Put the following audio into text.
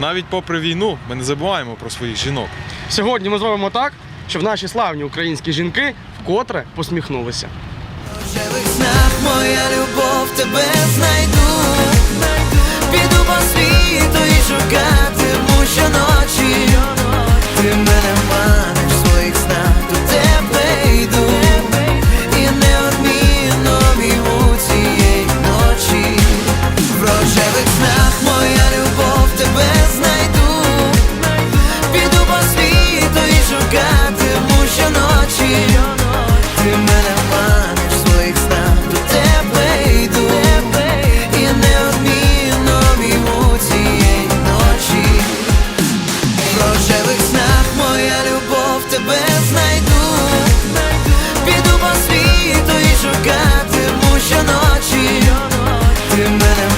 Навіть попри війну ми не забуваємо про своїх жінок. Сьогодні ми зробимо так, щоб наші славні українські жінки вкотре посміхнулися. В снах моя любов тебе minute